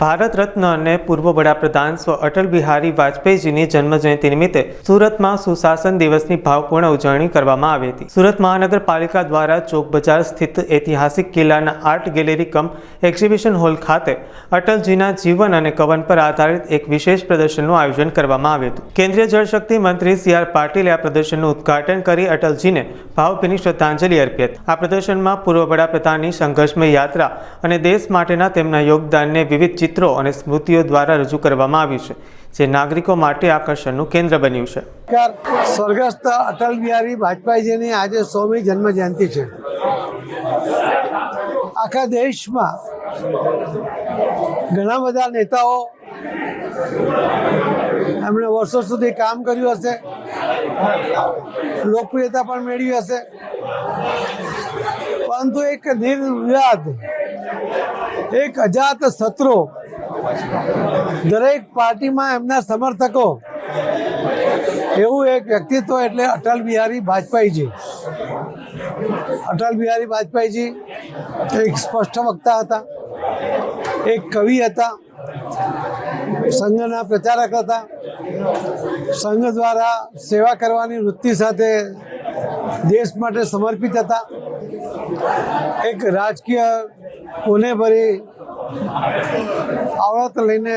ભારત રત્ન અને પૂર્વ વડાપ્રધાન સ્વ અટલ બિહારી વાજપેયીજીની જન્મજયંતિ નિમિત્તે સુરતમાં સુશાસન દિવસની ભાવપૂર્ણ ઉજવણી કરવામાં આવી હતી. સુરત મહાનગરપાલિકા દ્વારા ચોક બજાર સ્થિત ઐતિહાસિક કિલ્લાના art gallery cum exhibition hall ખાતે અટલજીના જીવન અને કવન પર આધારિત એક વિશેષ પ્રદર્શનનું આયોજન કરવામાં આવ્યું હતું. કેન્દ્રીય જળશક્તિ મંત્રી સી આર પાટીલે આ પ્રદર્શનનું ઉદ્ઘાટન કરી અટલજીને ભાવભીની શ્રદ્ધાંજલિ અર્પી હતી. આ પ્રદર્શનમાં પૂર્વ વડાપ્રધાનની સંઘર્ષમય યાત્રા અને દેશ માટેના તેમના યોગદાનને વિવિધ ચિત્રો અને સ્મૃતિઓ દ્વારા રજૂ કરવામાં આવ્યું છે, જે નાગરિકો માટે આકર્ષણનું કેન્દ્ર બન્યું છે. સ્વર્ગસ્થ અટલ બિહારી વાજપેયીજીની આજે સોમી જન્મ જયંતિ છે. આખા દેશમાં ઘણા બધા નેતાઓ એમણે વર્ષો સુધી કામ કર્યું હશે, લોકપ્રિયતા પણ મેળવી હશે. પરંતુ એક નિર્વિવાદ એક અજાત શત્રુ દરેક પાર્ટીમાં એમના સમર્થકો. એવું એક વ્યક્તિત્વ એટલે અટલ બિહારી વાજપેયીજી. અટલ બિહારી વાજપેયીજી એક સ્પષ્ટ વક્તા હતા, એક કવિ હતા, સંઘના પ્રચારક હતા, સંઘ દ્વારા સેવા કરવાની વૃત્તિ સાથે દેશ માટે સમર્પિત હતા. એક રાજકીય કોને ભરી આવડત લઈને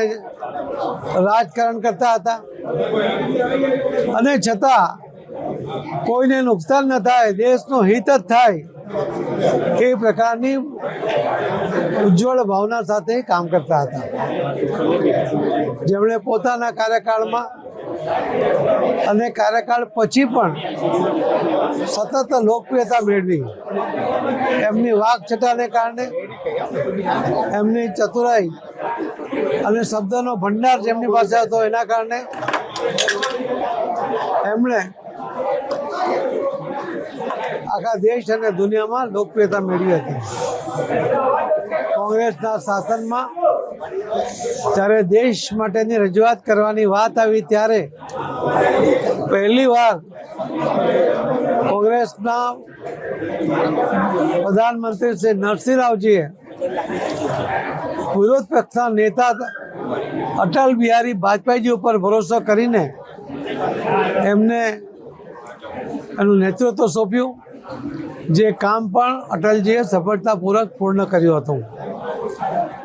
રાજકારણ કરતા હતા. અને છતાં કોઈને નુકસાન ન થાય, દેશનું હિત જ થાય, એ પ્રકારની ઉજ્જવળ ભાવના સાથે કામ કરતા હતા. જેમણે પોતાના કાર્યકાળમાં અને કાર્યકાળ પછી પણ સતત લોકપ્રિયતા મેળવી. એમની વાકછટાને કારણે એમની ચતુરાઈ અને શબ્દનો ભંડાર જેમની પાસે હતો એના કારણે એમણે આખા દેશ અને દુનિયામાં લોકપ્રિયતા મેળવી હતી. કોંગ્રેસના શાસનમાં જ્યારે દેશ માટેની રજૂઆત કરવાની વાત આવી ત્યારે પહેલી વાર કોંગ્રેસના પ્રધાનમંત્રી શ્રી નરસિંહ રાવજીએ વિરોધ પક્ષના નેતા અટલ બિહારી વાજપેયીજી ઉપર ભરોસો કરીને એમને એનું નેતૃત્વ સોંપ્યું. જે કામ પણ અટલજીએ સફળતાપૂર્વક પૂર્ણ કર્યું હતું.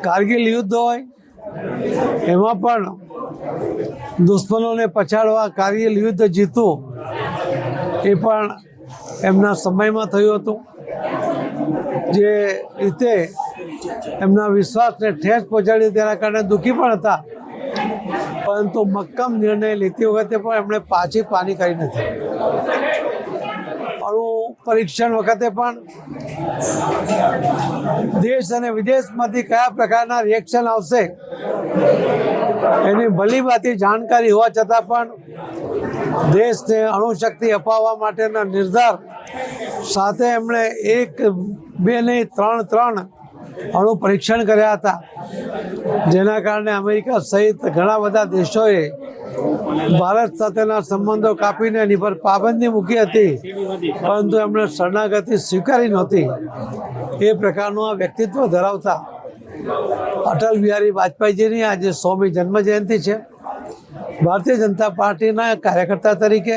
કારગિલ યુદ્ધ હોય, એમાં પણ દુશ્મનોને પછાડવા કારગિલ યુદ્ધ જીતવું એ પણ એમના સમયમાં થયું હતું. જે રીતે એમના વિશ્વાસને ઠેસ પહોંચાડી તેના કારણે દુઃખી પણ હતા. પરંતુ મક્કમ નિર્ણય લેતી વખતે પણ એમણે પાછી પાની કરી નથી. અણુ પરીક્ષણ વખતે પણ દેશ અને વિદેશમાંથી કયા પ્રકારના રિએક્શન આવશે એની ભલીભાતી જાણકારી હોવા છતાં પણ દેશને અણુશક્તિ અપાવવા માટેના નિર્ધાર સાથે એમણે એક, બે નહીં, ત્રણ ત્રણ અણુ પરીક્ષણ કર્યા હતા. જેના કારણે અમેરિકા સહિત ઘણા બધા દેશોએ ભારત સાથેના સંબંધો કાપીને એની પર પાબંદી મૂકી હતી, પરંતુ એમણે શરણાગતિ સ્વીકારી નહોતી. એ પ્રકારનું આ વ્યક્તિત્વ ધરાવતા અટલ બિહારી વાજપેયીજીની આજે સોમી જન્મ જયંતિ છે. ભારતીય જનતા પાર્ટીના કાર્યકર્તા તરીકે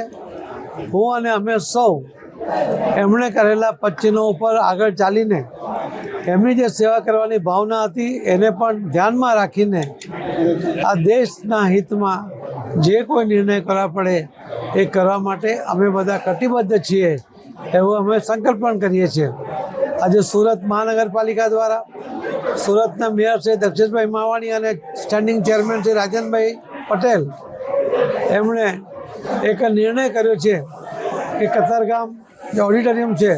હું અને અમે સૌ એમણે કરેલા પચ્ચીનો ઉપર આગળ ચાલીને એમની જે સેવા કરવાની ભાવના હતી, એને પણ ધ્યાનમાં રાખીને આ દેશના હિતમાં જે કોઈ નિર્ણય કરવા પડે એ કરવા માટે અમે બધા કટિબદ્ધ છીએ એવો અમે સંકલ્પ પણ કરીએ છીએ. આજે સુરત મહાનગરપાલિકા દ્વારા સુરતના મેયર શ્રી દક્ષેશભાઈ માવાણી અને સ્ટેન્ડિંગ ચેરમેન શ્રી રાજનભાઈ પટેલ એમણે એક નિર્ણય કર્યો છે કે કતારગામ જે ઓડિટોરિયમ છે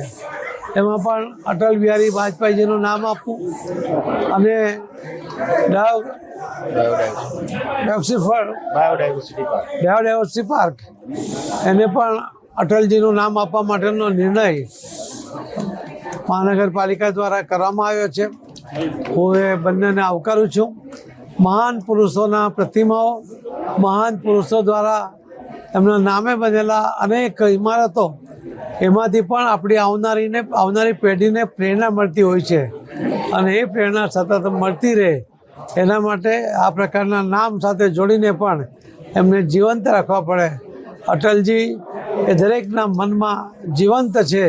એમાં પણ અટલ બિહારી વાજપેયીજીનું નામ આપવું અને ડાવ બાયોડાયવર્સિટી પાર્ક બાયોડાયવર્સિટી પાર્ક એને પણ અટલજીનું નામ આપવા માટેનો નિર્ણય મહાનગરપાલિકા દ્વારા કરવામાં આવ્યો છે. હું એ બંનેને આવકારું છું. મહાન પુરુષોના પ્રતિમાઓ મહાન પુરુષો દ્વારા એમના નામે બનેલા અનેક ઇમારતો એમાંથી પણ આપણી આવનારીને આવનારી પેઢીને પ્રેરણા મળતી હોય છે. અને એ પ્રેરણા સતત મળતી રહે. એના માટે આ પ્રકારના નામ સાથે જોડીને પણ એમને જીવંત રાખવા પડે. અટલજી, એ દરેકના મનમાં જીવંત છે.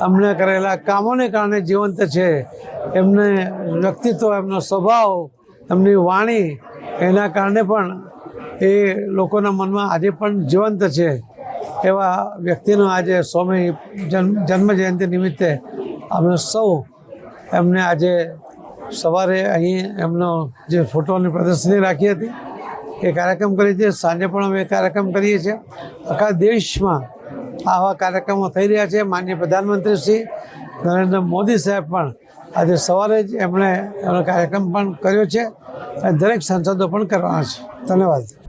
અમને કરેલા કામોને કારણે જીવંત છે. એમને વ્યક્તિત્વ, એમનો સ્વભાવ, એમની વાણી, એના કારણે પણ એ લોકોના મનમાં આજે પણ જીવંત છે. એવા વ્યક્તિનો આજે સ્વામી જન્મ જન્મ જયંતિ નિમિત્તે અમે સૌ એમને આજે સવારે અહીં એમનો જે ફોટોની પ્રદર્શની રાખી હતી, એ કાર્યક્રમ કરી છે. સાંજે પણ અમે કાર્યક્રમ કરીએ છીએ. આખા દેશમાં આવા કાર્યક્રમો થઈ રહ્યા છે. માનનીય પ્રધાનમંત્રી શ્રી નરેન્દ્ર મોદી સાહેબ પણ આજે સવારે જ એમણે એમનો કાર્યક્રમ પણ કર્યો છે અને દરેક સાંસદો પણ કરવાના છે. ધન્યવાદ.